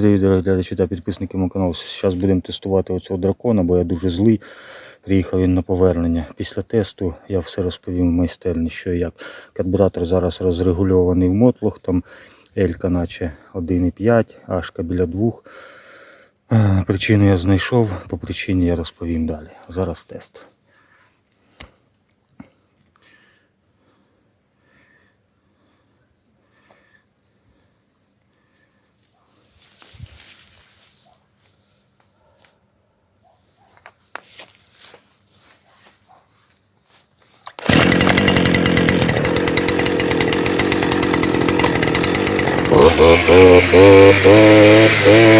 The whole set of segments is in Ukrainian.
Привіт, дорогі глядачі та підписники мого каналу. Зараз будемо тестувати оцього дракона, бо я дуже злий. Приїхав він на повернення. Після тесту я все розповім в майстерні, що і як. Карбюратор зараз розрегульований в мотлох, там Елька наче 1,5, Ашка біля 2. Е, Причину я знайшов, по причині я розповім далі. Зараз тест. Oh, oh, oh, oh, oh.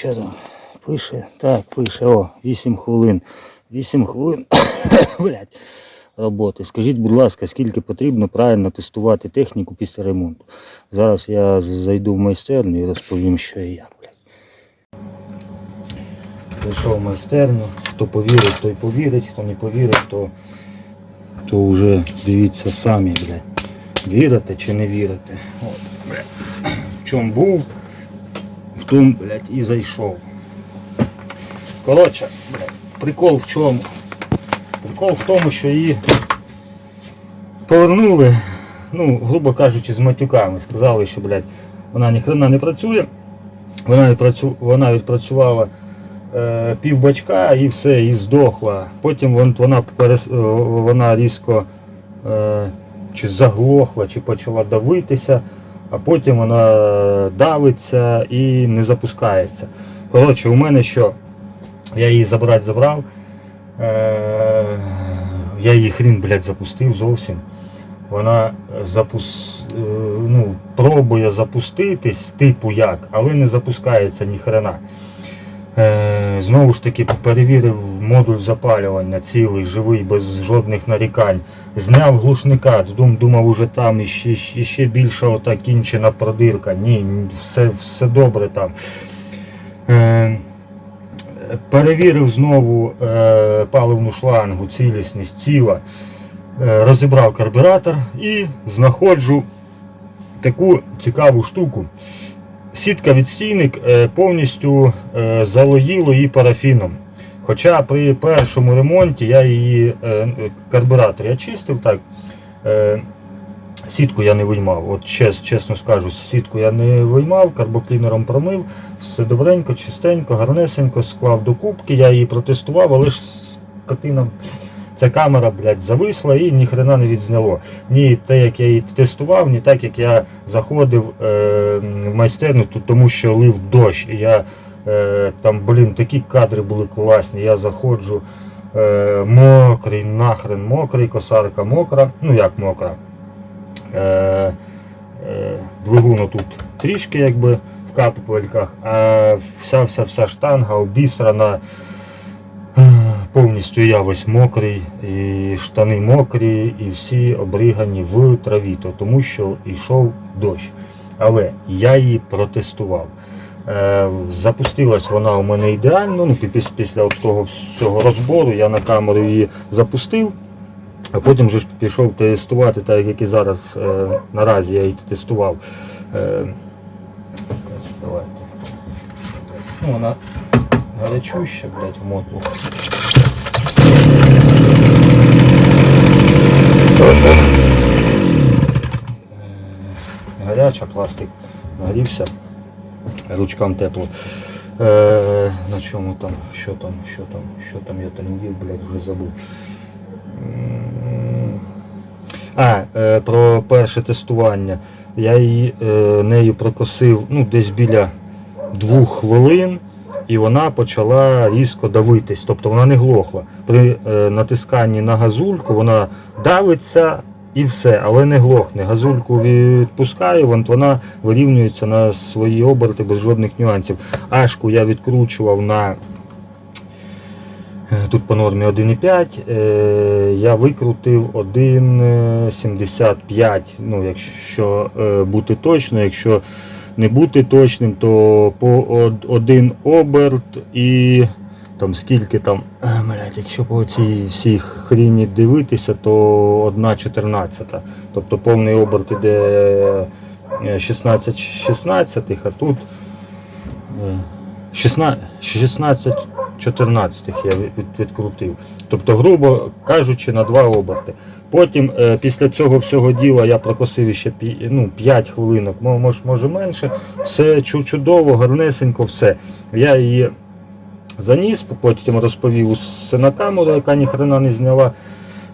Що там? Пише, так, пише, о, 8 хвилин. 8 хвилин. Блять. Роботи. Скажіть, будь ласка, скільки потрібно правильно тестувати техніку після ремонту? Зараз я зайду в майстерню і розповім, що і як. Блядь. Прийшов в майстерню. Хто повірить, той повірить, хто не повірить, то, то вже дивіться самі, блядь. Вірите чи не вірите. От, блядь. В чому був, тому, блядь, і зайшов. Коротше, блядь, прикол в чому? Прикол в тому, що її повернули, ну, грубо кажучи, з матюками. Сказали, що, блядь, вона ніхрена не працює. Вона, відпрацю... вона відпрацювала е, пів бачка і все, і здохла. Потім вон, вона, е, вона різко е, чи заглохла, чи почала давитися, а потім вона давиться і не запускається. Коротше, у мене що? Я її забрати забрав. Е, я її хрін, блядь, запустив зовсім. Вона запус... е, ну, пробує запуститись, типу як, але не запускається ні хрена. Е, знову ж таки перевірив модуль запалювання, цілий, живий, без жодних нарікань. Зняв глушника, дум, думав, уже там іще, іще більша ота кінчена продирка. Ні, все, все добре там. Е, перевірив знову е, паливну шлангу, цілісність ціла, е, розібрав карбюратор і знаходжу таку цікаву штуку. Сітка відстійник е, повністю е, залоїло її парафіном. Хоча при першому ремонті я її е, карбюратор я чистив так. Е, Сітку я не виймав. От чес, чесно скажу, сітку я не виймав, карбоклінером промив, все добренько, чистенько, гарнесенько, склав до кубки, я її протестував, але ж скотина, ця камера, блядь, зависла і ніхрена не відзняло. Ні те, як я її тестував, ні так, як я заходив е, в майстерню, тому що лив дощ. І я там, блін, такі кадри були класні. Я заходжу е, мокрий, нахрен мокрий, косарка мокра, ну як мокра. Е, е, двигун тут трішки якби в капельках, а вся вся вся штанга обісрана. Е, Повністю я весь мокрий, і штани мокрі, і всі обригані в траві, то тому що йшов дощ. Але я її протестував. Е, запустилась вона у мене ідеально. Ну, піс- після того всього розбору я на камеру її запустив. А потім вже пішов тестувати, так як і зараз е, наразі я її тестував. Е, давайте. Ну, вона гарячуща, блядь, в мотлу. Е, Гаряча, пластик нагрівся, ручкам тепло. Е, на чому там, що там, що там, що там я трендів, блядь, вже забув. А, е, про перше тестування. Я її е, нею прокосив ну, десь біля двох хвилин, і вона почала різко давитись. Тобто вона не глохла. При е, натисканні на газульку вона давиться і все, але не глохне. Газульку відпускаю, вона вирівнюється на свої оберти без жодних нюансів. Ашку я відкручував на Е, Тут по нормі 1,5. е, Я викрутив 1,75. Ну, якщо е, бути точно, якщо не бути точним, то по од- один оберт і там скільки там, е, блядь, якщо по цій всій хріні дивитися, то 1,14. Тобто повний оберт іде е, 16 16, а тут е, 16, 16 14 я від- від- відкрутив. Тобто, грубо кажучи, на два оберти. Потім е, після цього всього діла я прокосив ще ну, 5 хвилинок, мо- мож- може менше. Все чудово, гарнесенько, все. Я її заніс, потім розповів усе на камеру, яка ніхрена не зняла.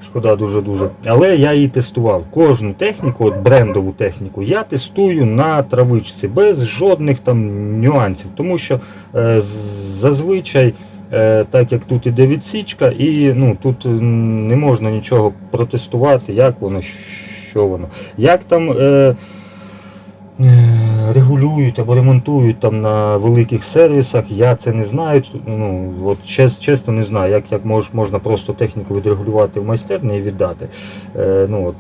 Шкода дуже-дуже. Але я її тестував. Кожну техніку, от брендову техніку, я тестую на травичці без жодних там нюансів. Тому що е, зазвичай, е, так як тут іде відсічка, і ну, тут не можна нічого протестувати, як воно, що воно. Як там. Е, е, регулюють або ремонтують там на великих сервісах. Я це не знаю. Ну, от чес, чесно не знаю, як, як мож, можна просто техніку відрегулювати в майстерні і віддати. Е, ну, от,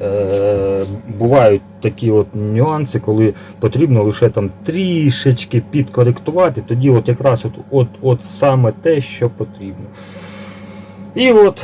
е, бувають такі от нюанси, коли потрібно лише там трішечки підкоректувати, тоді от якраз от, от, от саме те, що потрібно. І от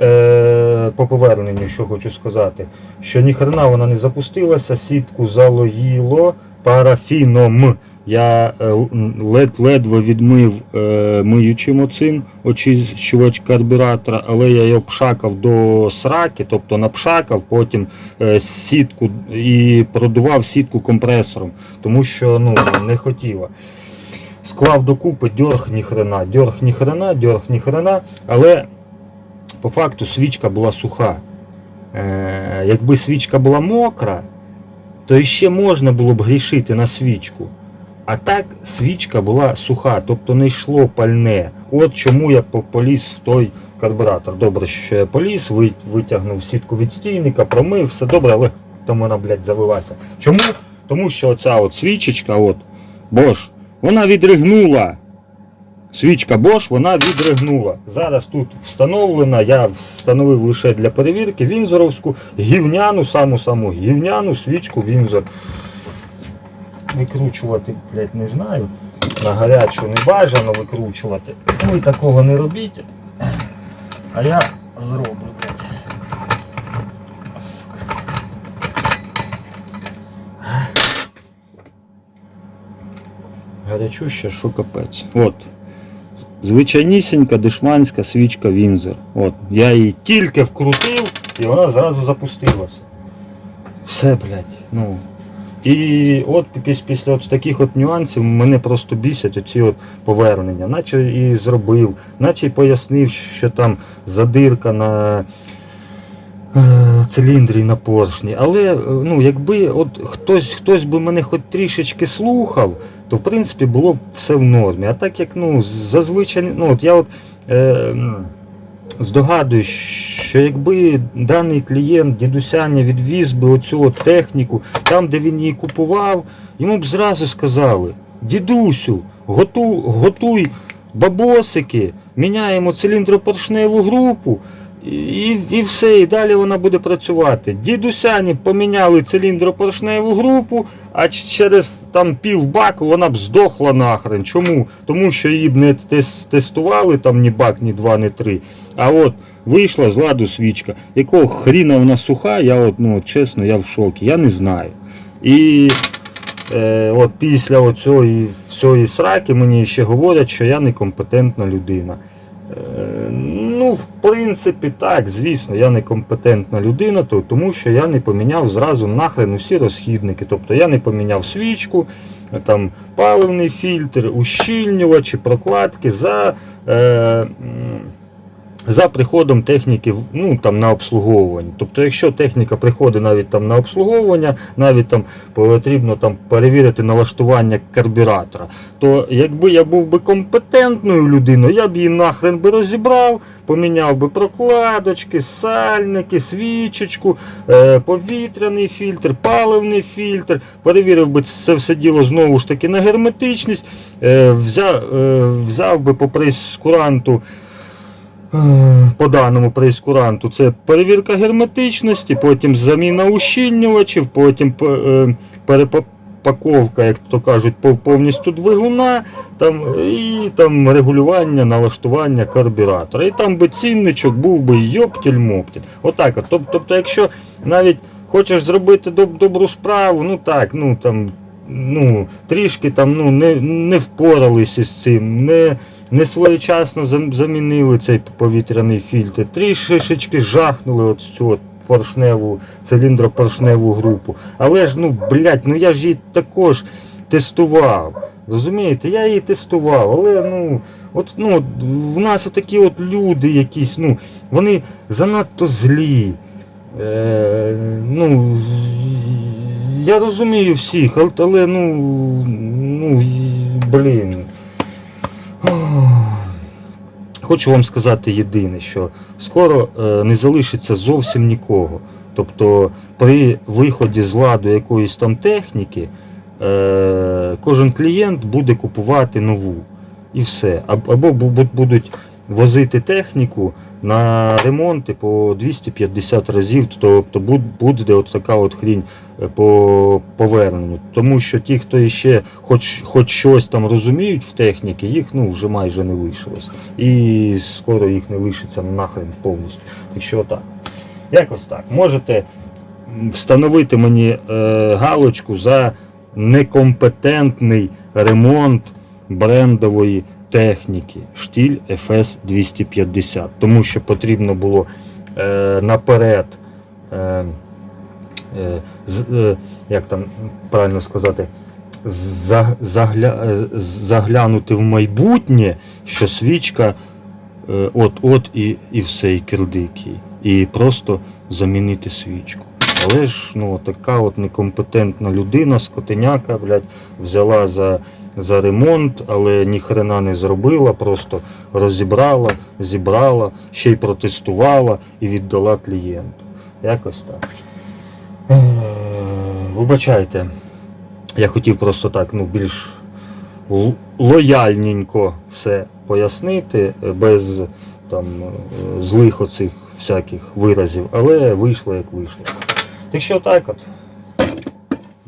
е, по поверненню, що хочу сказати, що ніхрена вона не запустилася, сітку залоїло парафіном. Я е, лед, ледве відмив е, миючим оцим очищувач карбюратора, але я його пшакав до сраки, тобто напшакав, потім е, сітку і продував сітку компресором, тому що ну, не хотіла. Склав докупи дьорг ніхрена, дьорг ніхрена, дьорг ніхрена, але по факту свічка була суха. Е, якби свічка була мокра, то ще можна було б грішити на свічку. А так свічка була суха, тобто не йшло пальне. От чому я поліз в той карбюратор. Добре, що я поліз, витягнув сітку від стійника, промив, все добре, але там вона, блядь, завелася. Чому? Тому що оця от свічечка, от, Bosch, вона відригнула. Свічка Bosch, вона відригнула. Зараз тут встановлена, я встановив лише для перевірки Вінзоровську гівняну, саму саму гівняну свічку Вінзор. Викручувати, блядь, не знаю. На гарячу не бажано викручувати. Ви такого не робіть. А я зроблю, блядь. Сука. Гарячуща, що капець. От. Звичайнісінька дешманська свічка Вінзор. От. Я її тільки вкрутив і вона зразу запустилася. Все, блядь. Ну. І от піс- після от таких от нюансів мене просто бісять оці от повернення. Наче і зробив, наче і пояснив, що там задирка на циліндрі на поршні. Але е, ну, якби от хтось, хтось би мене хоч трішечки слухав, то в принципі було б все в нормі. А так як ну, зазвичай, ну от я от. Е, Здогадуюсь, що якби даний клієнт дідусяня відвіз би оцю от техніку там, де він її купував, йому б зразу сказали: дідусю, готуй, готуй бабосики, міняємо циліндропоршневу групу. І, і все, і далі вона буде працювати. Дідусяні поміняли циліндропоршневу групу, а через там пів баку вона б здохла нахрен. Чому? Тому що її б не тестували там ні бак, ні два, ні три. А от вийшла з ладу свічка. Якого хріна вона суха, я от, ну, чесно, я в шокі, я не знаю. І е, от після оцієї всієї сраки мені ще говорять, що я некомпетентна людина. Е, Ну, в принципі, так, звісно, я некомпетентна людина, то, тому що я не поміняв зразу нахрен усі розхідники. Тобто я не поміняв свічку, там, паливний фільтр, ущільнювачі, прокладки за, е, за приходом техніки ну, там, на обслуговування. Тобто, якщо техніка приходить навіть там на обслуговування, навіть там потрібно там перевірити налаштування карбюратора, то якби я був би компетентною людиною, я б її нахрен би розібрав, поміняв би прокладочки, сальники, свічечку, е, повітряний фільтр, паливний фільтр, перевірив би це все діло знову ж таки на герметичність, е, взяв, е, взяв би по прейскуранту. Е, По даному прейскуранту це перевірка герметичності, потім заміна ущільнювачів, потім е, перепаковка, як то кажуть, повністю двигуна, там, і там регулювання, налаштування карбюратора. І там би цінничок був би йоптіль-моптіль. Отак. от. Тобто, якщо навіть хочеш зробити доб- добру справу, ну так, ну там. Ну, трішки там ну, не, не впоралися з цим, не, не своєчасно замінили цей повітряний фільтр, трішечки жахнули от цю от поршневу, циліндропоршневу групу. Але ж, ну, блядь, ну я ж її також тестував. Розумієте, я її тестував, але ну, от, ну, в нас такі от люди якісь, ну, вони занадто злі. Е, ну, я розумію всіх, але, ну, ну, блін. Хочу вам сказати єдине, що скоро е, не залишиться зовсім нікого. Тобто при виході з ладу якоїсь там техніки е, кожен клієнт буде купувати нову. І все. Або бу- бу- будуть возити техніку на ремонти по 250 разів, тобто буде от така от хрінь е, по поверненню. Тому що ті, хто іще хоч, хоч щось там розуміють в техніці, їх ну, вже майже не лишилось. І скоро їх не лишиться нахрен повністю. Так що так. Якось так. Можете встановити мені е, галочку за некомпетентний ремонт брендової техніки штіль FS 250. Тому що потрібно було е, наперед. Е, е, е, як там правильно сказати, загля, е, заглянути в майбутнє, що свічка от-от і, і все, і кирдики. І просто замінити свічку. Але ж ну, така от некомпетентна людина, скотиняка, блядь, взяла за, за ремонт, але ніхрена не зробила, просто розібрала, зібрала, ще й протестувала і віддала клієнту. Якось так. Е, Вибачайте, я хотів просто так, ну, більш лояльненько все пояснити, без там е, злих оцих всяких виразів, але вийшло як вийшло. Так що так от.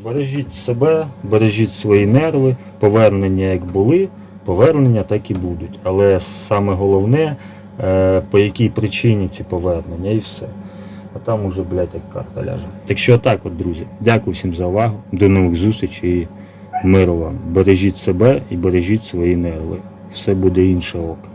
Бережіть себе, бережіть свої нерви, повернення як були, повернення так і будуть. Але саме головне, е, по якій причині ці повернення і все. А там уже, блядь, як карта ляже. Так що так от, друзі. Дякую всім за увагу. До нових зустрічей і миру вам. Бережіть себе і бережіть свої нерви. Все буде інше око.